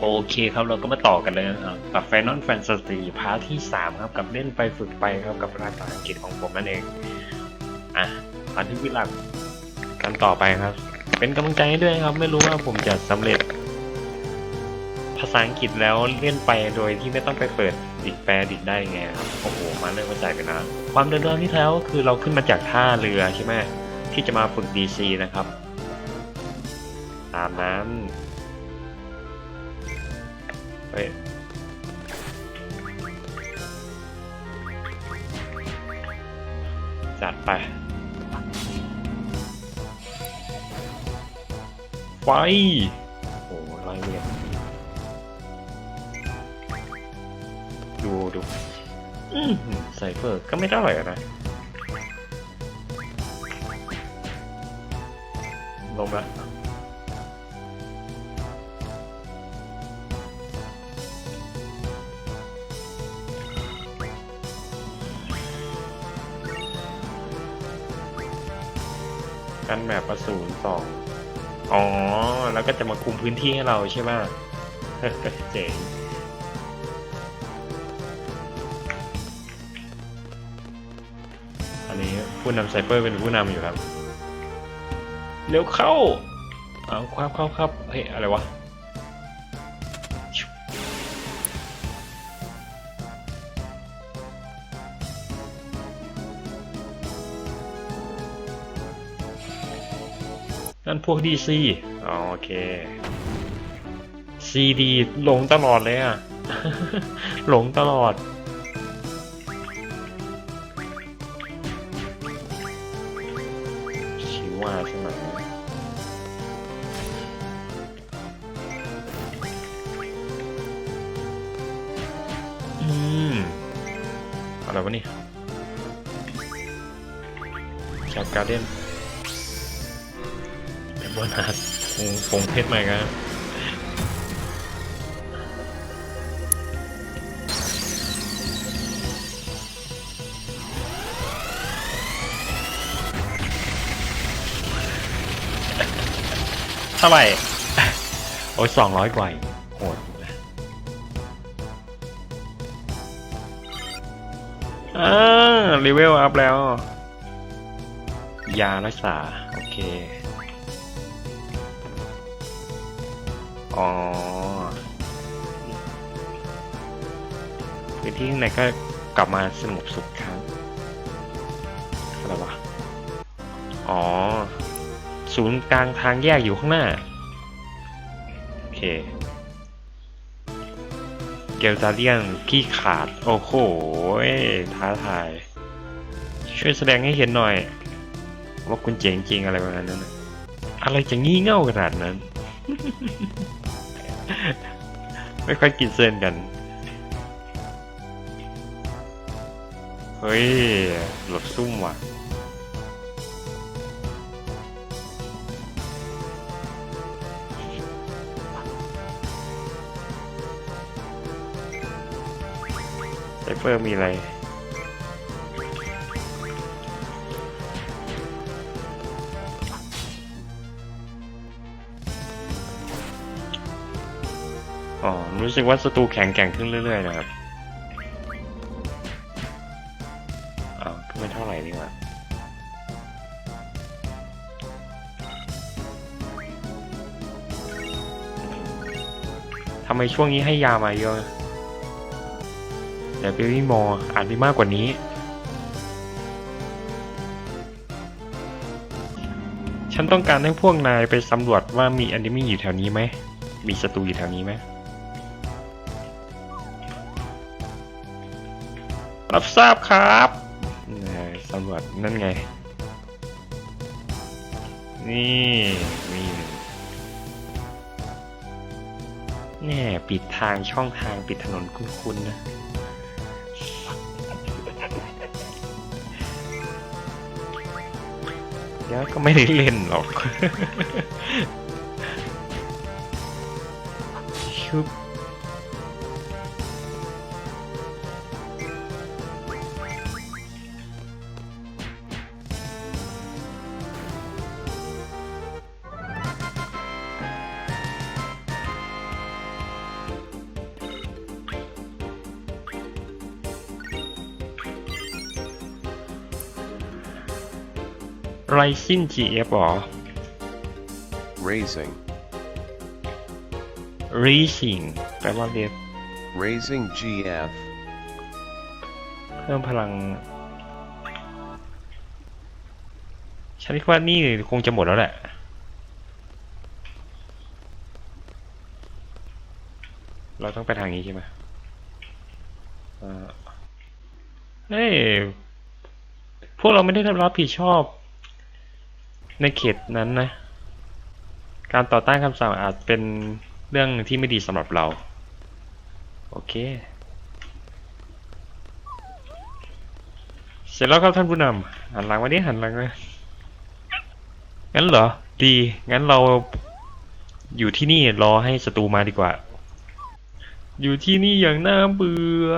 โอเคครับเราก็มาต่อกันเลยนะครับกับ Final Fantasy พาร์ทที่ 3 ครับกับเล่นไปฝึกไปครับกับภาษาอังกฤษของผมนั่นเอง อะพันธิวิลักกันต่อไปครับ เป็นกำลังใจให้ด้วยครับ ไม่รู้ว่าผมจะสำเร็จ ภาษาอังกฤษแล้วเล่นไปโดยที่ไม่ต้องไปเปิดดิกแปลดิกได้ไงโอ้โหมาเริ่มเข้าใจกันนะความเดิมเรื่องที่แล้วคือเราขึ้นมาจากท่าเรือใช่ไหมที่จะมาฝึก DC นะครับ ตามนั้น ฮ้ยจัดไป ไฟ โอ้โหร้อยเวียนดูดูไซเฟอร์ก็ไม่เท่าไหร่อะนะลงละ กันแบบประสูนสองอ๋อ แล้วก็จะมาคุมพื้นที่ให้เราใช่ไหมเจ๋งอันนี้ผู้นำไซเปอร์เป็นผู้นำอยู่ครับ เร็วเข้า เอาครับครับครับเฮ้ย อะไรวะ นั่นพวกดีซีโอเคซีดีหลงตลอดเลยอะ หลงตลอด ชิว่าใช่ไหมอืม อะไรวะนี่จากการเด่นเป็นโบนัสคงคงเพชรใหม่ครับเท่าไหร่ โอ้ยสองร้อยกว่าอีกโหดนะอ่ารีเวลอัพแล้ว ยารักษา พื้นที่ข้างในก็กลับมาสงบสุขครับอะไรวะอ๋อ ศูนย์กลางทางแยกอยู่ข้างหน้า โอเค เกลตาเลียนขี้ขาด โอ้โห ท้าทาย ช่วยแสดงให้เห็นหน่อย ว่าคุณเจ๋งจริงอะไรประมาณนั้นอะไรจะงี่เง่าขนาดนั้น ไม่ค่อยกินเส้นกัน ฮ้ยหลบซุ่มว่ะไซเฟอร์มีอะไรอ๋อรู้สึกว่าศัตรูแข็งแกร่งขึ้นเรื่อยๆนะครับ ไมช่วงนี้ให้ยามาเยอะเดี๋ยวเบบี้มออ่านได้มากกว่านี้ ฉันต้องการให้พวกนายไปสำรวจว่ามีอนิมีอยู่แถวนี้ไหม มีศัตรูอยู่แถวนี้ไหม รับทราบครับสำรวจนั่นไง นี่มี เน่ปิดทางช่องทางปิดถนนคุ้นๆนะเดี๋ยวก็ไม่ได้เล่นหรอกชุบ ไรซิน GF หรอ Raising. Rising แปลว่าเรีย Raising GF. เพิ่มพลัง ฉันคิดว่านี่คงจะหมดแล้วแหละ เราต้องไปทางนี้ใช่ไหมเอ่อเฮ้ย พวกเราไม่ได้รับผิดชอบ ในเขตนั้นนะ การต่อต้านคำสั่งอาจเป็นเรื่องที่ไม่ดีสำหรับเรา โอเค เสร็จแล้วครับท่านผู้นำหันหลังมาดิหันหลังมางั้นเหรอ ดี งั้นเราอยู่ที่นี่รอให้ศัตรูมาดีกว่า อยู่ที่นี่อย่างน่าเบื่อ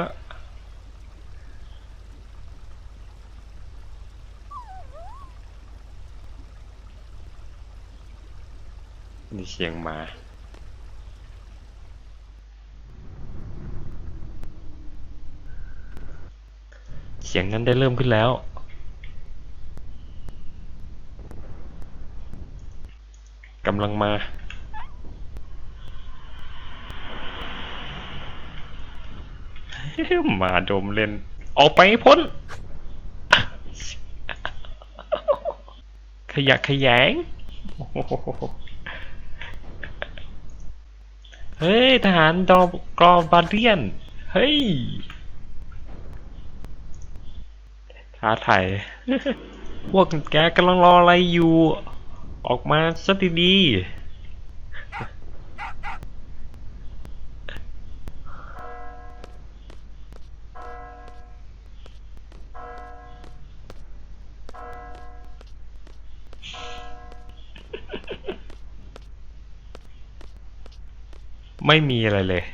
นี่ เสียงหมา เสียงนั้นได้เริ่มขึ้นแล้ว กำลังมา มาดมเล่น ออกไปพ้น ขยะขยง เฮ้ย ทหารดอกกรอบาเดียน เฮ้ยท้าไทยพวกแกกำลังรออะไรอยู่ ออกมาซะดีๆ ไม่มีอะไรเลย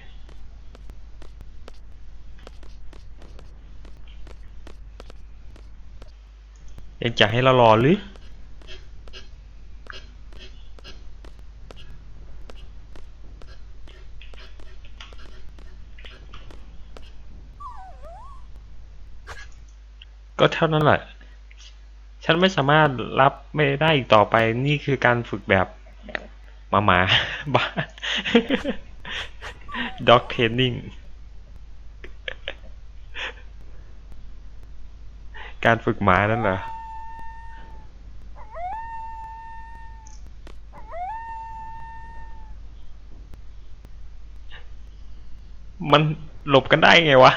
ยังจะให้เรารอหรือก็เท่านั้นแหละ ฉันไม่สามารถรับไม่ได้อีกต่อไป นี่คือการฝึกแบบหมาหมาบ้า dog training การฝึกหมานั่นเหรอมันหลบกันได้ไงวะ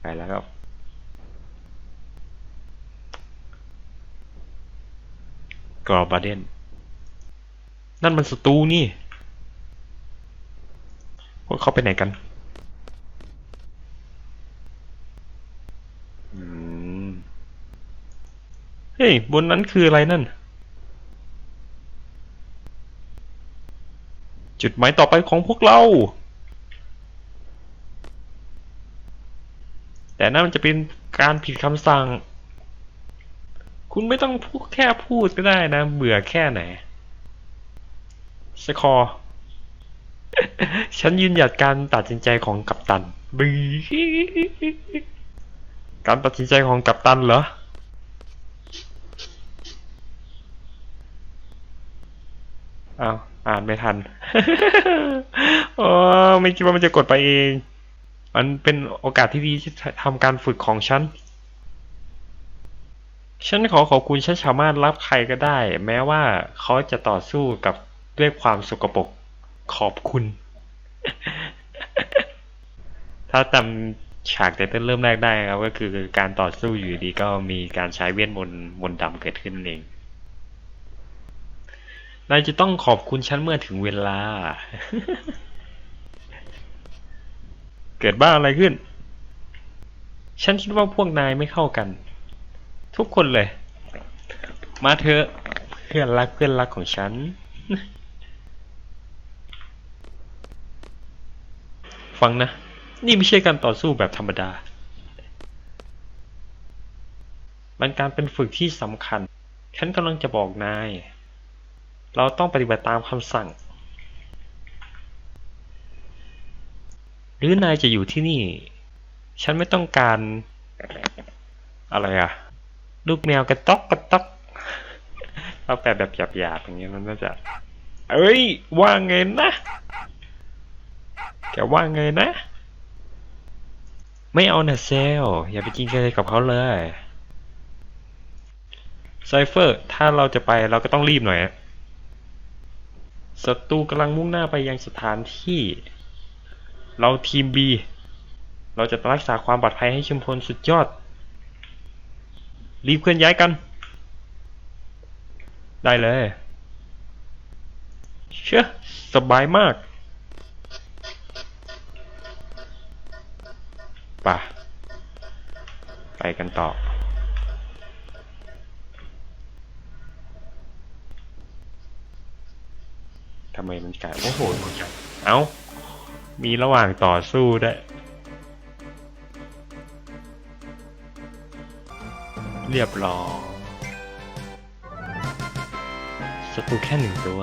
ไปแล้วครับ กรอบบาเดนนั่นมันศัตรูนี่ พวกเขาไปไหนกันอืมเฮ้ย บนนั้นคืออะไรนั่น จุดหมายต่อไปของพวกเรา แต่นั่นมันจะเป็นการผิดคำสั่ง คุณไม่ต้องพูดแค่พูดก็ได้นะ เบื่อแค่ไหน สคอร์ฉันยืนหยัดการตัดสินใจของกัปตันบีการตัดสินใจของกัปตันเหรออ้าวอ่านไม่ทันอ๋อไม่คิดว่ามันจะกดไปเอง มันเป็นโอกาสที่ดีที่ทำการฝึกของฉัน ฉันขอขอบคุณฉันสามารถรับใครก็ได้ แม้ว่าเขาจะต่อสู้กับด้วยความสกปรกขอบคุณ ถ้าจำฉากแต่ต้นเริ่มแรกได้ครับ ก็คือการต่อสู้อยู่ดีก็มีการใช้เวทมนต์มนต์ดำเกิดขึ้นเองนายจะต้องขอบคุณฉันเมื่อถึงเวลา เกิดบ้าอะไรขึ้น ฉันคิดว่าพวกนายไม่เข้ากัน ทุกคนเลย มาเถอะเพื่อนรักเพื่อนรักของฉัน ฟังนะ นี่ไม่ใช่การต่อสู้แบบธรรมดา มันการเป็นฝึกที่สำคัญ ฉันกำลังจะบอกนาย เราต้องปฏิบัติตามคำสั่ง หรือนายจะอยู่ที่นี่ ฉันไม่ต้องการอะไรอะ ลูกแมวกระต๊อกกระต๊อกเราแปลแบบหยาบๆอย่างเงี้ยมันก็จะเอ้ยว่าไงนะแกว่าไงนะ ไม่เอานะเซลอย่าไปกินอะไรกับเขาเลยไซเฟอร์ถ้าเราจะไปเราก็ต้องรีบหน่อยศัตรูกำลังมุ่งหน้าไปยังสถานที่ เราทีม B เราจะรักษาความปลอดภัยให้ชุมพลสุดยอด รีบเคลื่อนย้ายกัน ได้เลย เชื่อสบายมากป่ะไปกันต่อ ทำไมมันกลายโอ้โห เอ้ามีระหว่างต่อสู้ได้ เรียบร้อยศัตรูแค่หนึ่งตัว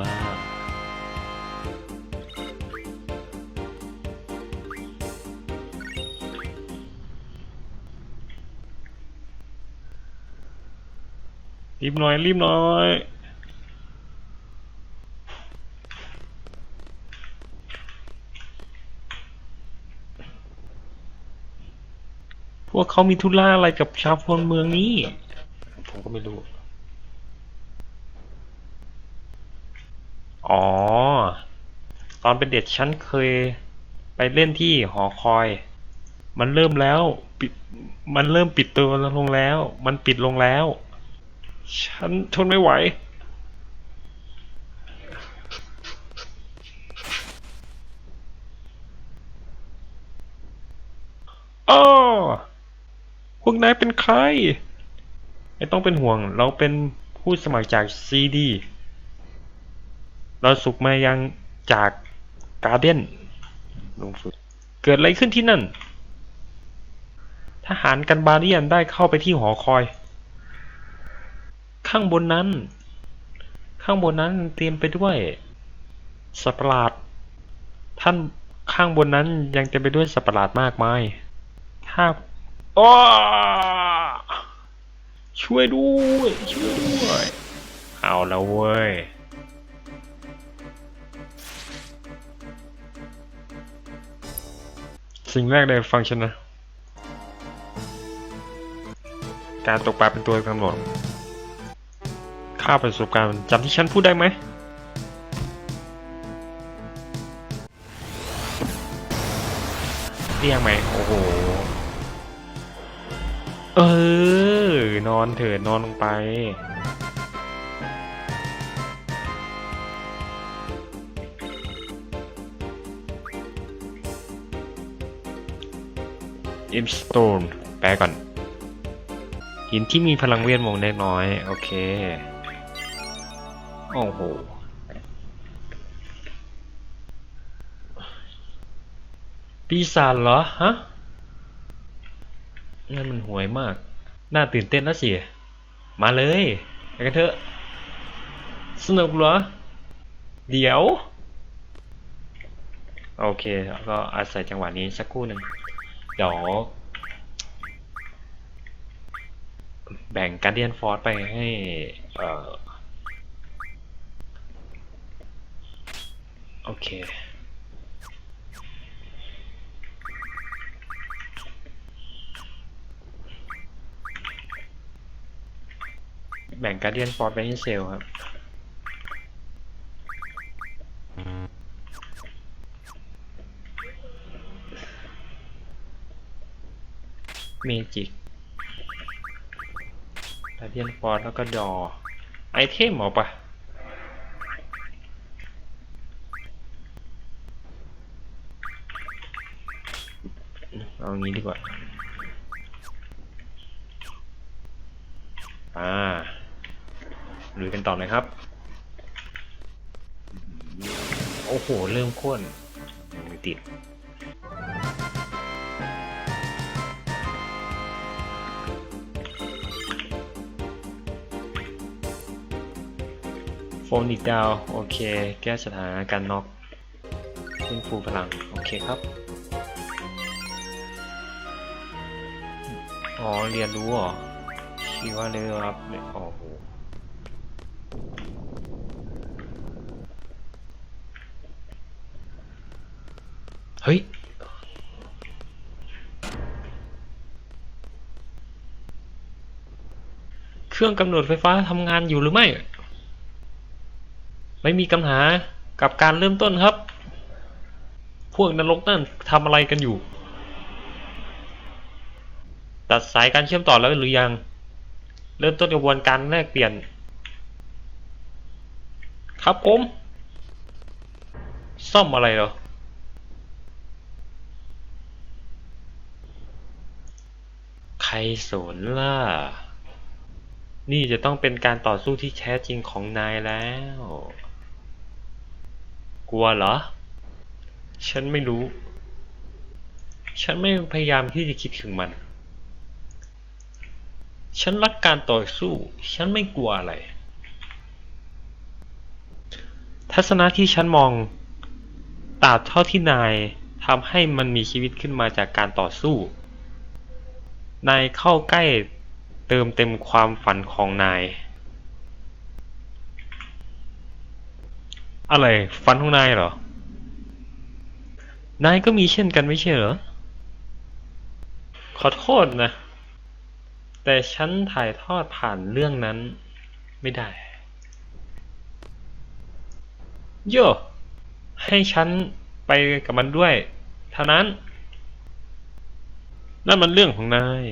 รีบหน่อยรีบหน่อย วกเขามีธุระอะไรกับชาวพลเมืองนี้ ผมก็ไม่รู้ อ๋อ ตอนเป็นเด็กฉันเคยไปเล่นที่หอคอย มันเริ่มแล้วปิด มันเริ่มปิดตัวลงแล้ว มันปิดลงแล้ว ฉันทนไม่ไหว อ้อ พ วกนายเป็นใคร ไม่ต้องเป็นห่วง เราเป็นผู้สมัครจากซีดี เราสุกมายังจากการเดนลงสุด เกิดอะไรขึ้นที่นั่น ทหารกันบาเรียนได้เข้าไปที่หอคอย ข้างบนนั้น ข้างบนนั้นเตรียมไปด้วยสัตว์ประหลาด ท่านข้างบนนั้นยังเต็มไปด้วยสัตว์ประหลาดมากมาย ถ้า อ้อช่วยด้วย ช่วยด้วย เอาแล้วเว้ย สิ่งแรกเลยฟังฉันนะ การตกปลาเป็นตัวกำหนดค่าประสบการณ์จำที่ฉันพูดได้ไหมเรียกไหม โอ้โห อนอนเถิดนอนลงไปอิมสโตนแปลก่อน หินที่มีพลังเวทมนต์เล็กน้อย โอเค โอ้โหปีศาจเหรอ ฮะนั่นมันห่วยมาก น่าตื่นเต้นแล้วสิ มาเลยไปกันเถอะ สนุกเหรอ เดี๋ยว โอเค ก็อาศัยจังหวะนี้สักครู่หนึ่งเดี๋ยวแบ่งการเดียนฟอร์สไปให้โอเค แบ่งการเดียนฟอร์สไปให้เซลครับ เมจิกการเดียนฟอร์สแล้วก็ดอ ไอเทมหรอปะเอางี้ดีกว่า ลุยกันต่อเลยครับ โอ้โห เริ่มข้นไม่ติดโฟมอีกดาว โอเค แก้สถานการณ์น็อกขึ้นฟูพลัง โอเคครับ อ๋อ เรียนรู้เหรอชีวะเลยครับเนี่ยโอ้โห เฮ้ย เครื่องกำเนิดไฟฟ้าทำงานอยู่หรือไม่ ไม่มีปัญหากับการเริ่มต้นครับ พวกนรกนั่นทำอะไรกันอยู่ ตัดสายการเชื่อมต่อแล้วหรือยัง เริ่มต้นกระบวนการแลกเปลี่ยน ครับผม ซ่อมอะไรเหรอ ใคร สนล่ะ นี่จะต้องเป็นการต่อสู้ที่แท้จริงของนายแล้ว กลัวเหรอ ฉันไม่รู้ ฉันไม่พยายามที่จะคิดถึงมัน ฉันรักการต่อสู้ ฉันไม่กลัวอะไร ทัศนะที่ฉันมองตราบเท่าที่นายทำให้มันมีชีวิตขึ้นมาจากการต่อสู้ นายเข้าใกล้เติมเต็มความฝันของนาย อะไรฝันของนายเหรอ นายก็มีเช่นกันไม่ใช่เหรอ ขอโทษนะ แต่ฉันถ่ายทอดผ่านเรื่องนั้นไม่ได้ โย่ให้ฉันไปกับมันด้วย เท่านั้น นั่นมันเรื่องของนาย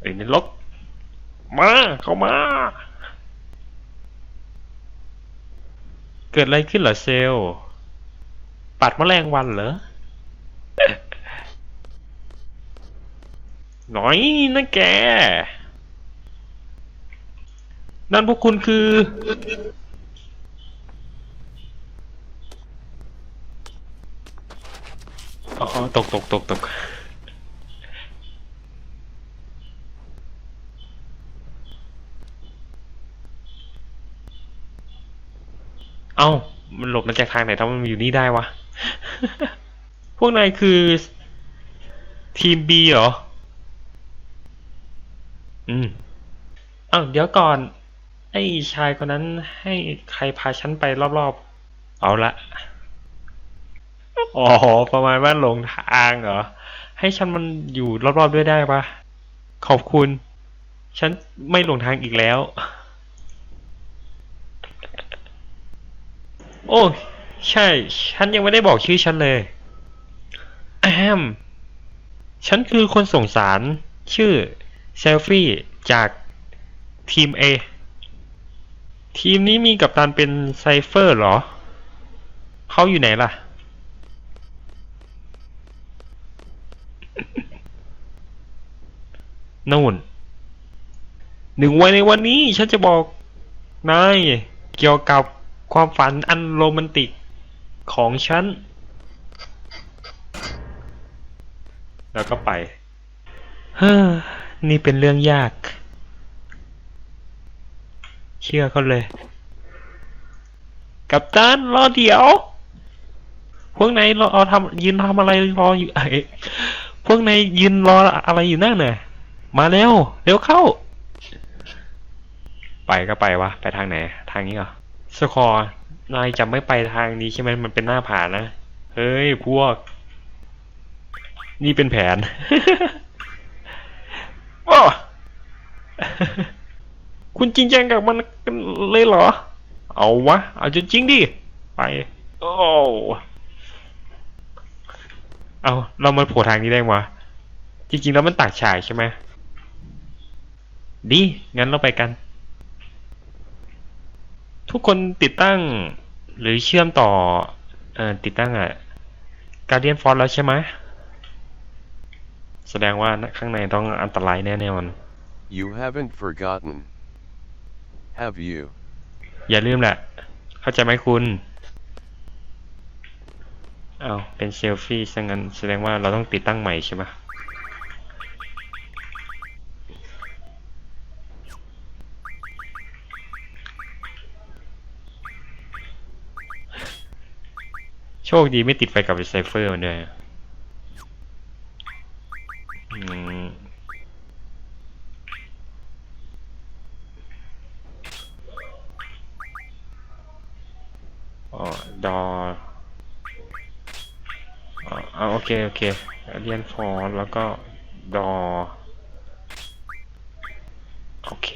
ไอ้นรกมาเข้ามา เกิดอะไรขึ้นเหรอเซลปัดแมลงวันเหรอหน่อยนะแก นั่นพวกคุณคือ อ๋อตกตกตกตกเอ้า มันหลบมาจากทางไหนทำไมมันอยู่นี่ได้วะ พวกนายคือ ทีม B เหรอ อืม เอ้าเดี๋ยวก่อน ไอ้ชายคนนั้นให้ใครพาฉันไปรอบๆ เอาละ อ๋อ ประมาณว่าหลงทางเหรอ ให้ฉันมันอยู่รอบๆด้วยได้ปะขอบคุณ ฉันไม่หลงทางอีกแล้ว โอ้ใช่ ฉันยังไม่ได้บอกชื่อฉันเลยแอมฉันคือคนส่งสาร ชื่อเซลฟี่จากทีม A ทีมนี้มีกัปตันเป็นไซเฟอร์เหรอ เขาอยู่ไหนล่ะ นู่น หนึ่งวันในวันนี้ฉันจะบอกนายเกี่ยวกับความฝันอันโรแมนติกของฉัน แล้วก็ไป เฮ้อ นี่เป็นเรื่องยาก เชื่อเขาเลย กับตันรอเดี๋ยว พวกนายรอทำยืนทำอะไรรออยู่ไอ้พวกนายยืนรออะไรอยู่นั่นน่ะ มาเร็ว เร็วเข้า ไปก็ไปวะ ไปทางไหน ทางนี้เหรอ สคอร์ นายจะไม่ไปทางนี้ใช่ไหมมันเป็นหน้าผานะ เฮ้ย พวก นี่เป็นแผนว้าคุณจริงจังกับมันเลยเหรอ เอาวะ เอาจริงดิ ไป โอ้เอาเรามาโผล่ทางนี้ได้วะจริงๆแล้วมันตักฉากใช่ไหม ดี งั้นเราไปกัน ทุกคนติดตั้งหรือเชื่อมต่อเอ่อติดตั้งอะการเดียนฟอนแล้วใช่ไหม แสดงว่าข้างในต้องอันตรายแน่นอน You haven't forgotten. Have you? อย่าลืมแหละ เข้าใจไหมคุณอ้าวเป็นเซลฟี่ซะงั้นแสดงว่าเราต้องติดตั้งใหม่ใช่ไหม คดีไม่ติดไปกับไซเฟอร์มันด้วยอ๋อดออ๋อโอเค โอเค เรียนฟอนแล้วก็ดอ โอเค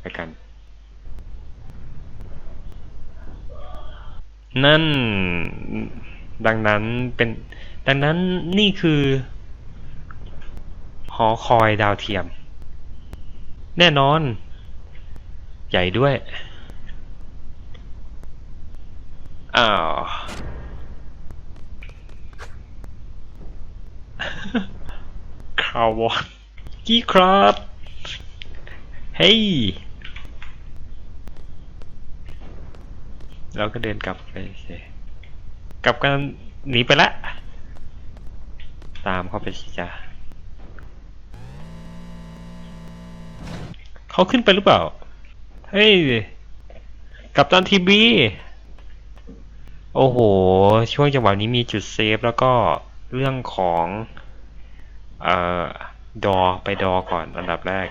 ไปกัน นั่น ดังนั้นเป็น ดังนั้นนี่คือ หอคอยดาวเทียม แน่นอน ใหญ่ด้วย อ้าว คาวอนกี้ครับ เฮ้ย เราก็เดินกลับไปสิกลับกันหนีไปละ ตามเข้าไปสิจ้าเขาขึ้นไปหรือเปล่า เฮ้ย กับตันทีบี โอ้โห ช่วงจังหวะนี้มีจุดเซฟแล้วก็เรื่องของเอ่อดอไปดอก่อนอันดับแรก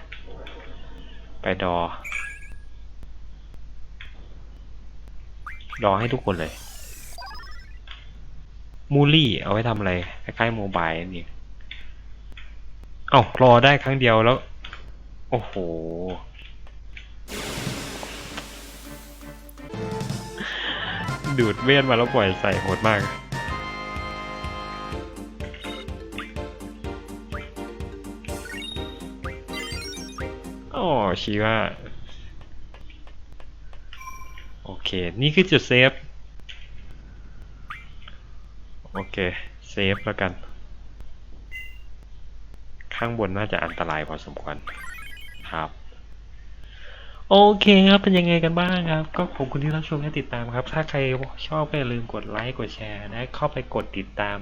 ไปดอ รอให้ทุกคนเลยมูลี่เอาไว้ทำอะไรคล้ายๆโมบายนี่เอ้ารอได้ครั้งเดียวแล้ว โอ้โห ดูดเวทมาแล้วปล่อยใส่โหดมาก อ๋อชีว่า โอ เค นี่คือจุดเซฟ โอเค เซฟแล้วกัน ข้างบนน่าจะอันตรายพอสมควรครับโอเคครับเป็นยังไงกันบ้างครับ ก็ขอบคุณที่รับชมและติดตามครับ ถ้าใครชอบก็อย่าลืมกดไลค์กดแชร์นะเข้าไปกดติดตาม